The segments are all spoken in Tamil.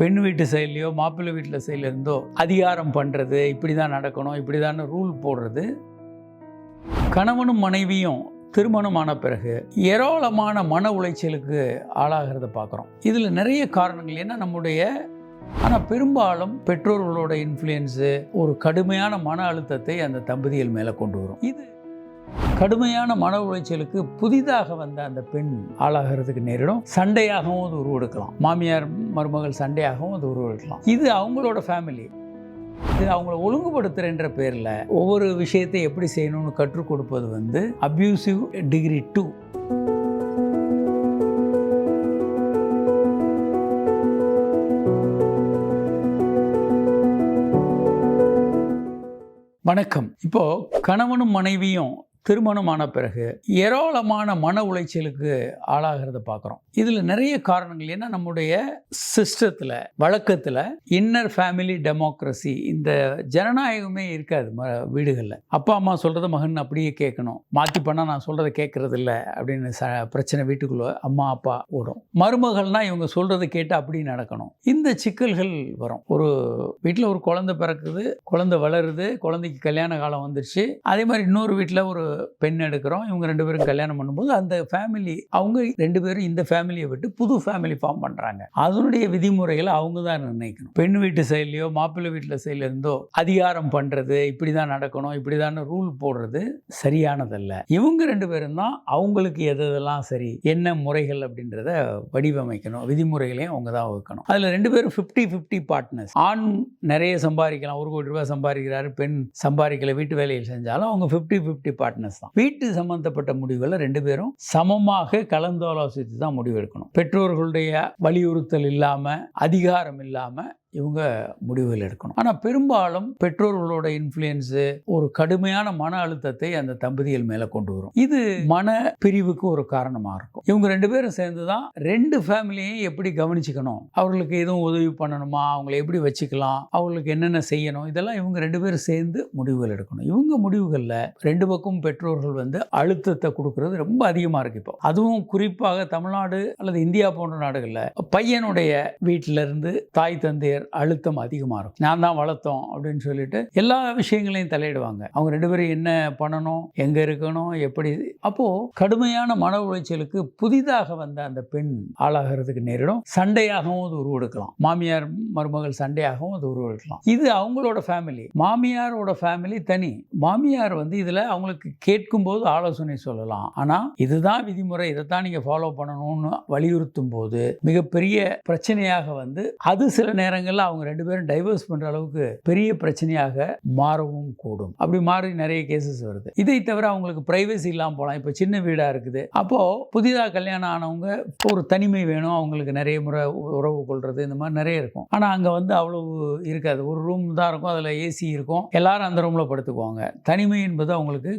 பெண் வீட்டு சைட்லையோ மாப்பிள்ளை வீட்டில் சைட்ல இருந்தோ அதிகாரம் பண்ணுறது இப்படி தான் நடக்கணும் இப்படி தான் ரூல் போடுறது. கணவனும் மனைவியும் திருமணமான பிறகு ஏராளமான மன உளைச்சலுக்கு ஆளாகிறத பார்க்குறோம். இதில் நிறைய காரணங்கள். ஏன்னா நம்முடைய ஆனால் பெரும்பாலும் பெற்றோர்களோட இன்ஃப்ளூயன்ஸு ஒரு கடுமையான மன அழுத்தத்தை அந்த தம்பதிகள் மேலே கொண்டு வரும். இது கடுமையான மன உளைச்சலுக்கு புதிதாக வந்த அந்த பெண் ஆளாகிறதுக்கு நேரிடும். சண்டையாகவும் அது உருவெடுக்கலாம். மாமியார் மருமகள் சண்டையாகவும் அது உருவெடுக்கலாம். இது அவங்களோட ஃபேமிலி இது அவங்கள ஒழுங்குபடுத்துறன்ற பேரில் ஒவ்வொரு விஷயத்தை எப்படி செய்யணும்னு கற்றுக் கொடுப்பது வந்து அப்யூசிவ் டிகிரி டூ வணக்கம். இப்போ கணவனும் மனைவியும் திருமணமான பிறகு ஏராளமான மன உளைச்சலுக்கு ஆளாகிறத பார்க்குறோம். இதில் நிறைய காரணங்கள். ஏன்னா நம்முடைய சிஸ்டத்தில் வழக்கத்தில் இன்னர் ஃபேமிலி டெமோக்ரஸி இந்த ஜனநாயகமே இருக்காது ம வீடுகளில். அப்பா அம்மா சொல்கிறத மகன் அப்படியே கேட்கணும். மாற்றி பண்ணால் நான் சொல்கிறத கேட்குறது இல்லை அப்படின்னு ச பிரச்சனை வீட்டுக்குள்ளே அம்மா அப்பா ஓடும். மருமகள்னா இவங்க சொல்கிறத கேட்டு அப்படி நடக்கணும். இந்த சிக்கல்கள் வரும். ஒரு வீட்டில் ஒரு குழந்தை பிறக்குது குழந்தை வளருது குழந்தைக்கு கல்யாண காலம் வந்துருச்சு. அதே மாதிரி இன்னொரு வீட்டில் ஒரு பெண் எடுக்கிறோம் இவங்க ரெண்டு பேரும் கல்யாணம் பண்ணும்போது அந்த ஃபேமிலி அவங்க ரெண்டு பேரும் இந்த ஃபேமிலியை விட்டு புது ஃபேமிலி ஃபார்ம் பண்ணுறாங்க அதனுடைய விதிமுறைகளை அவங்க தான் நிர்ணயிக்கணும். பெண் வீட்டு சைட்லையோ மாப்பிள்ளை வீட்டில் சைட்ல இருந்தோ அதிகாரம் பண்ணுறது இப்படி தான் நடக்கணும் இப்படி தான் ரூல் போடுறது சரியானதல்ல. இவங்க ரெண்டு பேரும் தான் அவங்களுக்கு எது எதெல்லாம் சரி என்ன முறைகள் அப்படின்றத வடிவமைக்கணும் விதிமுறைகளையும் அவங்க தான் வகுக்கணும். அதில் ரெண்டு பேரும் ஃபிஃப்டி ஃபிஃப்டி பார்ட்னர்ஸ் ஆண் நிறைய சம்பாதிக்கலாம் ஒரு கோடி ரூபாய் சம்பாதிக்கிறாரு பெண் சம்பாதிக்கல வீட்டு வேலையில் செஞ்சாலும் அவங்க ஃபிஃப்டி ஃபிஃப்டி பார்ட்னர் அவேர்னஸ் தான். வீட்டு சம்பந்தப்பட்ட முடிவுகளை ரெண்டு பேரும் சமமாக கலந்தாலோசித்து தான் முடிவெடுக்கணும். பெற்றோர்களுடைய வலியுறுத்தல் இல்லாமல் அதிகாரம் இல்லாமல் இவங்க முடிவுகள் எடுக்கணும். ஆனால் பெரும்பாலும் பெற்றோர்களோட இன்ஃப்ளூயன்ஸு ஒரு கடுமையான மன அழுத்தத்தை அந்த தம்பதிகள் மேலே கொண்டு வரும். இது மன பிரிவுக்கு ஒரு காரணமாக இருக்கும். இவங்க ரெண்டு பேரும் சேர்ந்து தான் ரெண்டு ஃபேமிலியையும் எப்படி கவனிச்சுக்கணும்? அவர்களுக்கு எதுவும் உதவி பண்ணணுமா? அவங்களை எப்படி வச்சுக்கலாம்? அவங்களுக்கு என்னென்ன செய்யணும்? இதெல்லாம் இவங்க ரெண்டு பேரும் சேர்ந்து முடிவுகள் எடுக்கணும். இவங்க முடிவுகளில் ரெண்டு பக்கம் பெற்றோர்கள் வந்து அழுத்தத்தை கொடுக்கறது ரொம்ப அதிகமாக இருக்கு இப்போ. அதுவும் குறிப்பாக தமிழ்நாடு அல்லது இந்தியா போன்ற நாடுகளில் பையனுடைய வீட்டிலிருந்து தாய் தந்தையர் அழுத்தம் அதிகமாக இருக்கும். நான் தான் வளர்த்தோம் அப்படின்னு சொல்லிட்டு எல்லா விஷயங்களையும் தலையிடுவாங்க. அவங்க ரெண்டு பேரும் என்ன பண்ணணும் எங்கே இருக்கணும் எப்படி அப்போது கடுமையான மன உளைச்சலுக்கு புதிதாக வந்த அந்த பெண் ஆளாகிறதுக்கு நேரிடும். சண்டையாகவும் அது உருவெடுக்கலாம். மாமியார் மருமகள் சண்டையாகவும் அது உருவெடுக்கலாம். இது அவங்களோட ஃபேமிலி மாமியாரோட ஃபேமிலி தனி. மாமியார் வந்து இதில் அவங்களுக்கு கேட்கும்போது ஆலோசனை சொல்லலாம். ஆனால் இதுதான் விதிமுறை இதைத்தான் நீங்கள் ஃபாலோ பண்ணணும்னு வலியுறுத்தும் போது மிகப்பெரிய பிரச்சனையாக வந்து அது சில நேரங்களில் அவங்க ரெண்டு பேரும் டைவர்ஸ் பண்ணுற அளவுக்கு பெரிய பிரச்சனையாக மாறவும் கூடும். அப்படி மாறி நிறைய கேசஸ் வருது. இதை தவிர அவங்களுக்கு ப்ரைவசி இல்லாமல் போகலாம். இப்போ சின்ன வீடாக இருக்குது. அப்போது புதிதாக கல்யாணம் ஆனவங்க ஒரு தனிமை வேணும். அவங்களுக்கு நிறைய முறை உறவு கொள்வது இந்த மாதிரி நிறைய இருக்கும். ஆனால் அங்கே வந்து அவ்வளவு இருக்காது. ஒரு ரூம் தான் இருக்கும். அதில் ஏசி இருக்கும். எல்லாரும் அந்த ரூமில் படுத்துக்குவாங்க. தனிமை என்பது அவங்களுக்கு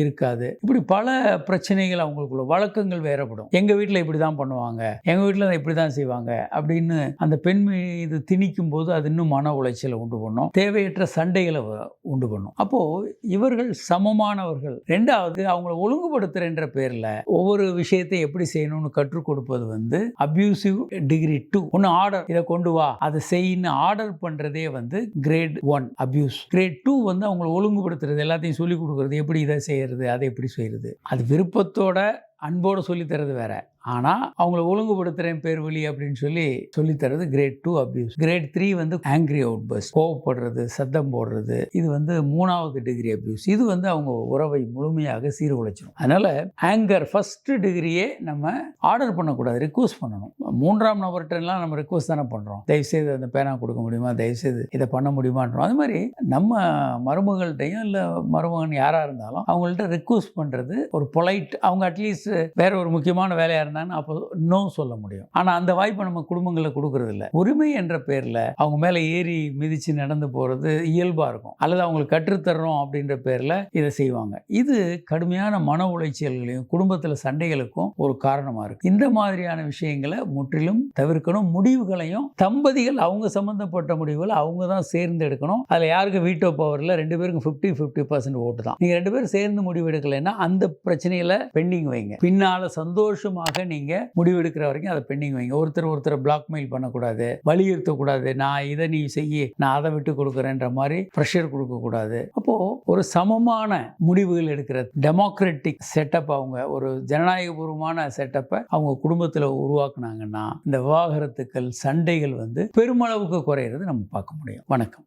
இருக்காது. இப்படி பல பிரச்சனைகள் அவங்களுக்குள்ள வழக்கங்கள் வேறுபடும். எங்கள் வீட்டில் இப்படி தான் பண்ணுவாங்க. எங்கள் வீட்டில் இப்படி தான் செய்வாங்க அப்படின்னு அந்த பெண் மீது திணிக்கும் போது அது இன்னும் மன உளைச்சலை உண்டு பண்ணும். தேவையற்ற சண்டைகளை வ- உண்டு பண்ணும். அப்போது இவர்கள் சமமானவர்கள். ரெண்டாவது அவங்கள ஒழுங்குபடுத்துறன்ற பேரில் ஒவ்வொரு விஷயத்தை எப்படி செய்யணும்னு கற்றுக் கொடுப்பது வந்து அப்யூசிவ் டிகிரி டூ ஒன்று ஆர்டர் இதை கொண்டு வா. அதை செய்யின்னு ஆர்டர் பண்ணுறதே வந்து grade one abuse grade two வந்து அவங்கள ஒழுங்குபடுத்துறது எல்லாத்தையும் சொல்லிக் கொடுக்குறது எப்படி இதை செய்யறது அதை எப்படி செய்யறது. அது விருப்பத்தோட அன்போடு சொல்லித்தரது வேற. ஆனால் அவங்கள ஒழுங்குபடுத்துகிறேன் பேர் வழி அப்படின்னு சொல்லி சொல்லித்தரது grade two abuse grade three வந்து ஆங்கிரி அவுட் பஸ் கோவப்படுறது சத்தம் போடுறது. இது வந்து மூணாவது டிகிரி அப்யூஸ் இது வந்து அவங்க உறவை முழுமையாக சீர்குலைச்சிடும் அதனால் ஆங்கர் ஃபர்ஸ்ட் டிகிரியே நம்ம ஆர்டர் பண்ணக்கூடாது ரிக்வஸ்ட் பண்ணணும். மூன்றாம் நபர்கிட்டலாம் நம்ம ரிக்வஸ்ட் தானே பண்ணுறோம் தயவுசெய்து அந்த பேனா கொடுக்க முடியுமா? தயவுசெய்து இதை பண்ண முடியுமான்றோம். அது மாதிரி நம்ம மருமகள்கிட்டையும் இல்லை மருமகன் யாராக இருந்தாலும் அவங்கள்ட்ட ரிக்வஸ்ட் பண்ணுறது ஒரு பொலைட் அவங்க அட்லீஸ்ட் வேற ஒரு முக்கியமான வேலையாக இருந்தாங்கன்னா அப்போ நோ சொல்ல முடியும். ஆனால் அந்த வாய்ப்பை நம்ம குடும்பங்களில் கொடுக்கறது உரிமை என்ற பேரில் அவங்க மேலே ஏறி மிதித்து நடந்து போகிறது இயல்பாக இருக்கும். அல்லது அவங்களுக்கு கற்றுத்தர்றோம் அப்படின்ற பேரில் இதை செய்வாங்க. இது கடுமையான மன உளைச்சல்களையும் குடும்பத்தில் சண்டைகளுக்கும் ஒரு காரணமாக இருக்கு. இந்த மாதிரியான விஷயங்களை முற்றிலும் தவிர்க்கணும். முடிவுகளையும் தம்பதிகள் அவங்க சம்மந்தப்பட்ட முடிவுகளை அவங்க தான் சேர்ந்து எடுக்கணும். அதில் யாருக்கு வீட்டோ பவரில் ரெண்டு பேருக்கும் ஃபிஃப்டி ஃபிஃப்டி பர்சன்ட் ஓட்டு தான். நீங்கள் ரெண்டு பேரும் சேர்ந்து முடிவு எடுக்கலைன்னா அந்த பிரச்சனையில் பெண்டிங் வைங்க. பின்னால சந்தோஷமாக நீங்க முடிவெடுக்கிற வரைக்கும் அதை பெண்டிங் வைங்க. ஒருத்தர் ஒருத்தர் பிளாக்மெயில் பண்ணக்கூடாது. வலியுறுத்தக்கூடாது நான் இதை நீ செய்ய நான் அதை விட்டு கொடுக்குறேன்ற மாதிரி ப்ரெஷர் கொடுக்கக்கூடாது. அப்போ ஒரு சமமான முடிவுகள் எடுக்கிற டெமோக்ராட்டிக் செட்டப் அவங்க ஒரு ஜனநாயகபூர்வமான செட்டப்பை அவங்க குடும்பத்தில் உருவாக்குனாங்கன்னா இந்த விவாகரத்துக்கள் சண்டைகள் வந்து பெருமளவுக்கு குறையிறது நம்ம பார்க்க முடியும். வணக்கம்.